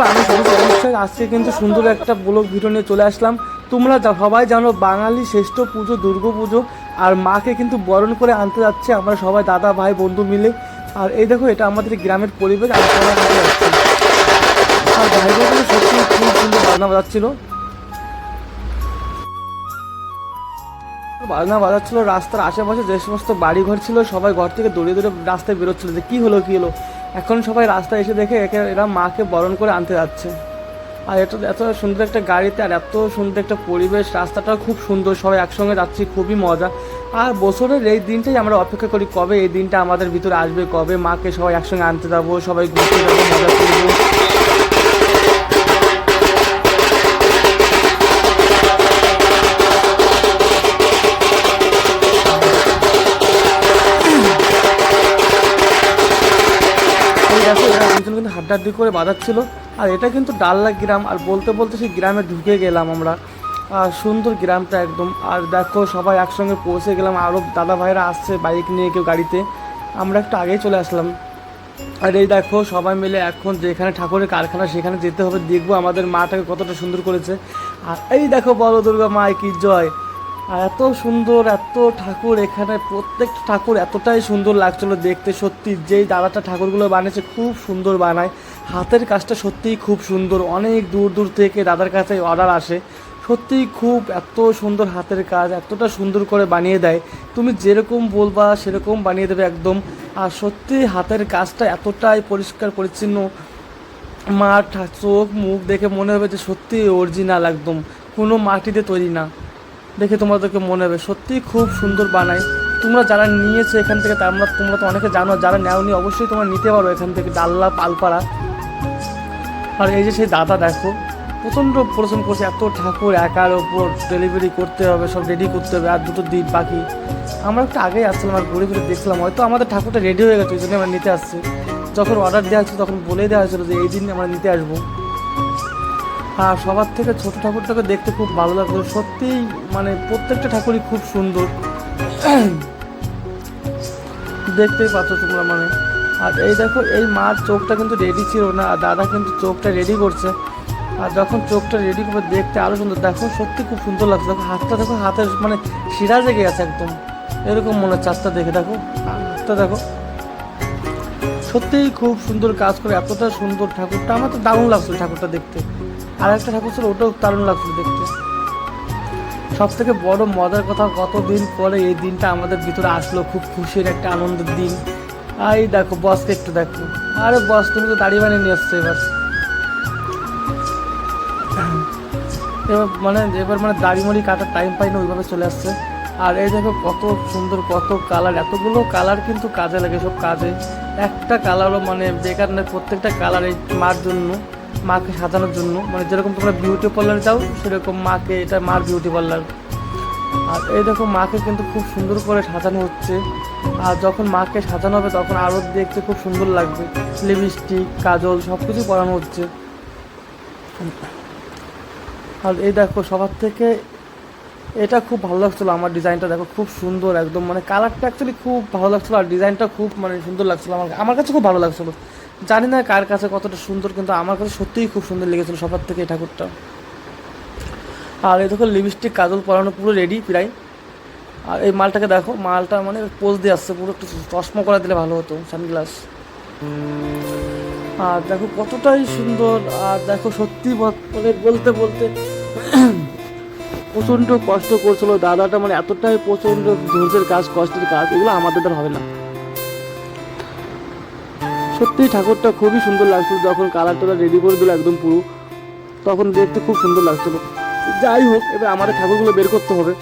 নমস্কার আমি অনুষ্ঠান আজকে কিন্তু সুন্দর একটা ব্লগ ভিডিও নিয়ে চলে আসলাম। তোমরা সবাই জানো, বাঙালি শ্রেষ্ঠ পুজো, দুর্গা পুজো, আর মাকে কিন্তু বরণ করে আনতে যাচ্ছে আমরা সবাই দাদা, ভাই, বন্ধু মিলে। আর এই দেখো, এটা আমাদের গ্রামের পরিবেশ, আর সবাই আর ভাই বোনগুলো সত্যি খুব সুন্দর বাজনা বাজাচ্ছিল। বাজনা বাজাচ্ছিল, রাস্তার আশেপাশে যে সমস্ত বাড়ি ঘর ছিল, সবাই ঘর থেকে দৌড়ে দৌড়ে রাস্তায় বেরোচ্ছিল। যে কী হলো কী হলো? এখন সবাই রাস্তায় এসে দেখে একে এরা মাকে বরণ করে আনতে যাচ্ছে। আর এত এত সুন্দর একটা গাড়িতে আর এত সুন্দর একটা পরিবেশ, রাস্তাটাও খুব সুন্দর, সবাই একসঙ্গে যাচ্ছি, খুবই মজা। আর বছরের এই দিনটাই আমরা অপেক্ষা করি, কবে এই দিনটা আমাদের ভিতরে আসবে, কবে মাকে সবাই একসঙ্গে আনতে যাব, সবাই ঘুরতে যাব, মজা করব। দুজন কিন্তু হাড্ডাহাড্ডি করে বাজাচ্ছিল। আর এটা কিন্তু ডাল্লা গ্রাম, আর বলতে বলতে সেই গ্রামে ঢুকে গেলাম আমরা। আর সুন্দর গ্রামটা একদম। আর দেখো, সবাই একসঙ্গে পৌঁছে গেলাম। আরও দাদা ভাইরা আসছে বাইক নিয়ে কেউ গাড়িতে। আমরা একটু আগেই চলে আসলাম। আর এই দেখো, সবাই মিলে এখন যেখানে ঠাকুরের কারখানা, সেখানে যেতে হবে। দেখব আমাদের মাটাকে কতটা সুন্দর করেছে। আর এই দেখো, বড় দুর্গা মা কি জয়। আর এত সুন্দর, এত ঠাকুর এখানে প্রত্যেকটা ঠাকুর এতটাই সুন্দর লাগছিল দেখতে, সত্যি যেই দাদাটা ঠাকুরগুলো বানিয়েছে খুব সুন্দর বানায়। হাতের কাজটা সত্যিই খুব সুন্দর, অনেক দূর দূর থেকে দাদার কাছে অর্ডার আসে। সত্যিই খুব এত সুন্দর হাতের কাজ, এতটা সুন্দর করে বানিয়ে দেয়। তুমি যেরকম বলবা সেরকম বানিয়ে দেবে একদম। আর সত্যি হাতের কাজটা এতটাই পরিষ্কার, পরিচ্ছন্ন। মাঠ চোখ, মুখ দেখে মনে হবে যে সত্যি অরিজিনাল একদম। কোনো মাটিতে তৈরি না। দেখে তোমাদেরকে মনে হবে, সত্যি খুব সুন্দর বানায়। তোমরা যারা নিয়েছো এখান থেকে, তোমরা তোমরা তো অনেকে জানো, যারা নেওনি অবশ্যই তোমরা নিতে পারো এখান থেকে ডাল্লা পালপাড়া। আর এই যে সেই দাদা, দেখো, প্রচণ্ড পরিশ্রম করছে, এত ঠাকুর, একার ওপর ডেলিভারি করতে হবে, সব রেডি করতে হবে, আর দুটো দিন বাকি। আমরা একটু আগেই আসছিলাম, আর ঘুরে ঘুরে দেখছিলাম, হয়তো আমাদের ঠাকুরটা রেডি হয়ে গেছে, ওই জন্য আমরা নিতে আসছি। যখন অর্ডার দেওয়া হচ্ছে তখন বলে দেওয়া হয়েছিল যে এই দিন আমরা নিতে আসব। আর সবার থেকে ছোট ঠাকুরটাকে দেখতে খুব ভালো লাগল। সত্যিই মানে প্রত্যেকটা ঠাকুরই খুব সুন্দর। দেখতেই পাচ্ছ তোমরা মানে। আর এই দেখো, এই মার চোখটা কিন্তু রেডি ছিল না, আর দাদা কিন্তু চোখটা রেডি করছে। আর যখন চোখটা রেডি করে দেখতে আরও সুন্দর। দেখো সত্যি খুব সুন্দর লাগছে। দেখো, হাতটা দেখো, হাতের মানে শিরা জেগে গেছে একদম। এরকম মনে হচ্ছে হাতটা দেখে, দেখো। হাতটা দেখো। সত্যিই খুব সুন্দর কাজ করে, এতটা সুন্দর ঠাকুরটা। আমার তো দারুণ লাগছিল ঠাকুরটা দেখতে। আর একটা ঠাকুর ছিল, ওটাও দারুণ লাগছিল দেখতে। সব থেকে বড় মজার কথা, কতদিন পরে এই দিনটা আমাদের ভিতরে আসলো, খুব খুশির একটা আনন্দের দিন। এই দেখো, বসকে একটু দেখো। আরে বস, তুমি তো দাড়ি বানিয়ে নিয়ে আসছো এবার। এবার মানে এবার মানে দাড়ি মাড়ি কাটার টাইম পাই না ওইভাবে চলে আসছে। আর এই দেখো, কত সুন্দর, কত কালার এতগুলো কালার কিন্তু কাজে লাগে সব কাজে। একটা কালারও মানে বেকার নয়, প্রত্যেকটা কালার এই মার জন্য। মাকে সাজানোর জন্য। মানে যেরকম তোমরা বিউটি পার্লারে যাও, সেরকম মাকে এটা মার বিউটি পার্লার আর এই দেখো মাকে কিন্তু খুব সুন্দর করে সাজানো হচ্ছে। আর যখন মাকে সাজানো হবে, তখন আরও দেখতে খুব সুন্দর লাগবে। লিপস্টিক কাজল সব কিছু পরানো হচ্ছে। আর এই দেখো, সবার থেকে এটা খুব ভালো লাগছিল আমার ডিজাইনটা। দেখো, খুব সুন্দর একদম। মানে কালারটা অ্যাকচুয়ালি খুব ভালো লাগছিল, আর ডিজাইনটা খুব মানে সুন্দর লাগছিল আমার আমার কাছে খুব ভালো লাগছিল। জানি না কার কাছে কতটা সুন্দর, কিন্তু আমার কাছে সত্যিই খুব সুন্দর লেগেছিলো সবার থেকে এই ঠাকুরটা। আর এই দেখো লিপস্টিক কাজল পরানো, পুরো রেডি প্রায়। আর এই মালটাকে দেখো, মালটা মানে পোজ দিয়ে আসছে, পুরো একটু চশমা করে দিলে ভালো হতো সানগ্লাস আর দেখো কতটাই সুন্দর, আর দেখো সত্যি মানে বলতে বলতে প্রচণ্ড কষ্ট করছিল। দাদাটা মানে এতটাই প্রচণ্ড ধৈর্যের কাজ, কষ্টের কাজ, এগুলো আমাদের হবে না। সত্যি ঠাকুরটা খুবই সুন্দর লাগছিল যখন কালার টালার রেডি করে দিল একদম পুরো। তখন দেখতে খুব সুন্দর লাগছিল। যাই হোক, এবার আমাদের ঠাকুরগুলো বের করতে হবে।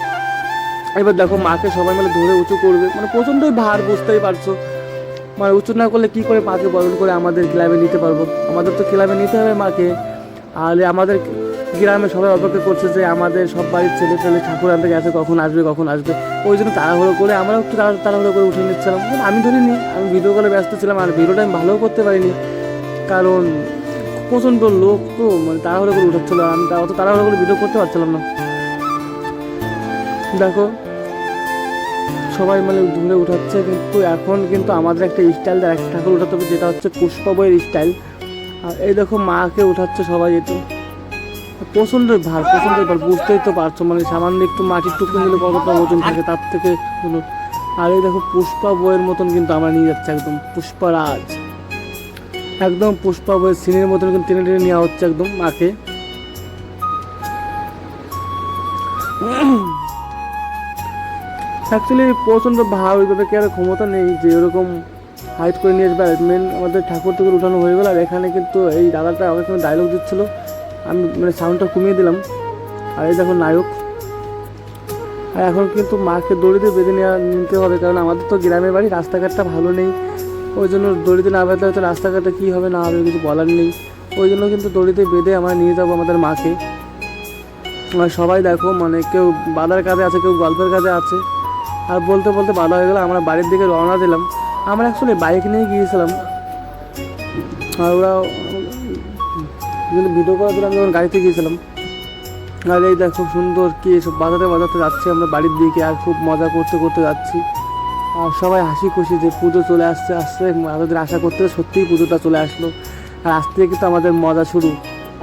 এবার দেখো মাকে সবাই মিলে ধরে উঁচু করবে। মানে প্রচণ্ডই ভার, বুঝতেই পারছ। মানে উঁচু না করলে কী করে মাকে বরণ করে আমাদের ক্লাবে নিতে পারব? আমাদের তো ক্লাবে নিতে হবে মাকে। আর আমাদের গ্রামে সবাই অপেক্ষা করছে যে আমাদের সব বাড়ির ছেলে ছেলে ঠাকুর আনতে গেছে, কখন আসবে কখন আসবে। ওই জন্য তাড়াহুড়ো করে আমরাও একটু তাড়াহুড়ো করে উঠে নিচ্ছিলাম। আমি ধরিনি আমি ভিডিও কলে ব্যস্ত ছিলাম আর ভিডিওটা আমি ভালোও করতে পারিনি। কারণ প্রচণ্ড লোক তো মানে তাড়াহুড়ো করে উঠাচ্ছিল আমি তা অত তাড়াহুড়ো করে ভিডিও করতে পারছিলাম না। দেখো, সবাই মানে ধরে উঠাচ্ছে, কিন্তু এখন কিন্তু আমাদের একটা স্টাইল একটা ঠাকুর উঠাতে হবে, যেটা হচ্ছে পুষ্পা বইয়ের স্টাইল আর এই দেখো, মাকে উঠাচ্ছে সবাই একটু প্রচণ্ড ভার প্রচণ্ড ভার, বুঝতেই তো পারছ মানে সামান্য একটু মাটির টুকরো নিলে কতটা ওজন থাকে, তার থেকে আর এই দেখো পুষ্পা বইয়ের মতন কিন্তু আমরা নিয়ে যাচ্ছি একদম পুষ্পারাজ একদম পুষ্পা বইয়ের সিনের মতন কিন্তু টেনে টেনে নেওয়া হচ্ছে একদম মাকে। অ্যাকচুয়ালি প্রচণ্ড ভাব ওইভাবে কি আর ক্ষমতা নেই যে এরকম হাইট করে নিয়ে আসবে। মেন আমাদের ঠাকুর থেকে উঠানো হয়ে গেল, আর এখানে কিন্তু এই দাদাটা আমাকে ডায়লগ দিচ্ছিল। আমি মানে সাউন্ডটা কমিয়ে দিলাম। আর এই দেখো নায়ক। আর এখন কিন্তু মাকে দড়িতে বেঁধে নেওয়া নিতে হবে, কারণ আমাদের তো গ্রামের বাড়ি, রাস্তাঘাটটা ভালো নেই। ওই জন্য দড়িতে না বেঁধে হয়তো রাস্তাঘাটটা কী হবে, না হবে কিছু বলার নেই। ওই জন্য কিন্তু দড়িতে বেঁধে আমরা নিয়ে যাব আমাদের মাকে। আর সবাই দেখো মানে কেউ বাধার কাজে আছে, কেউ গল্পের কাজে আছে। আর বলতে বলতে বাধা হয়ে গেলো, আমরা বাড়ির দিকে রওনা দিলাম। আমরা অ্যাকচুয়ালি বাইক নিয়ে গিয়েছিলাম। আর ওরা ভিডিও করার জন্য আমি যখন গাড়িতে গিয়েছিলাম আর এই খুব সুন্দর কি এসব বাজাতে বাজাতে যাচ্ছি আমরা বাড়ির দিকে আর খুব মজা করতে করতে যাচ্ছি। আর সবাই হাসি খুশি যে পুজো চলে আসছে আসছে, আমাদের আশা করতে সত্যিই পুজোটা চলে আসলো। আর আজ থেকে কিন্তু আমাদের মজা শুরু।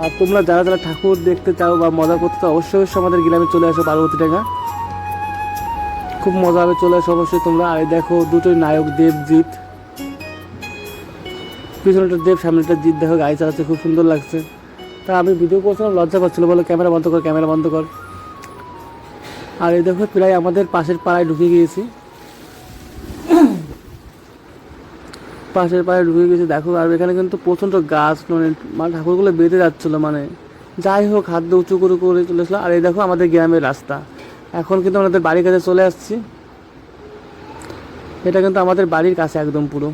আর তোমরা যারা যারা ঠাকুর দেখতে চাও বা মজা করতে চাও, অবশ্যই অবশ্যই আমাদের গ্রামে চলে আসো পার্বতী টাকা খুব মজা হবে, চলে আসো অবশ্যই তোমরা। আর দেখো দুটোই নায়ক দেবজিৎ। পিছনেটা দেব সামনেটা জিৎ দেখো গাড়ি চালাচ্ছে, খুব সুন্দর লাগছে। তা আমি ভিডিও করছিলাম, লজ্জা পাচ্ছিল বলো ক্যামেরা বন্ধ কর, ক্যামেরা বন্ধ কর। আর এই দেখো, প্রায় আমাদের পাশের পাড়ায় ঢুকে গিয়েছি। পাশের পাড়ায় ঢুকে গেছি দেখো, আর এখানে কিন্তু প্রচণ্ড গাছ মানে মানে ঠাকুরগুলো বেঁধে যাচ্ছিল মানে যাই হোক, হাত দিয়ে উঁচু করে করে চলে আসলো আর এই দেখো, আমাদের গ্রামের রাস্তা। এখন কিন্তু আমাদের বাড়ির কাছে চলে আসছি। এটা কিন্তু আমাদের বাড়ির কাছে একদম পুরো।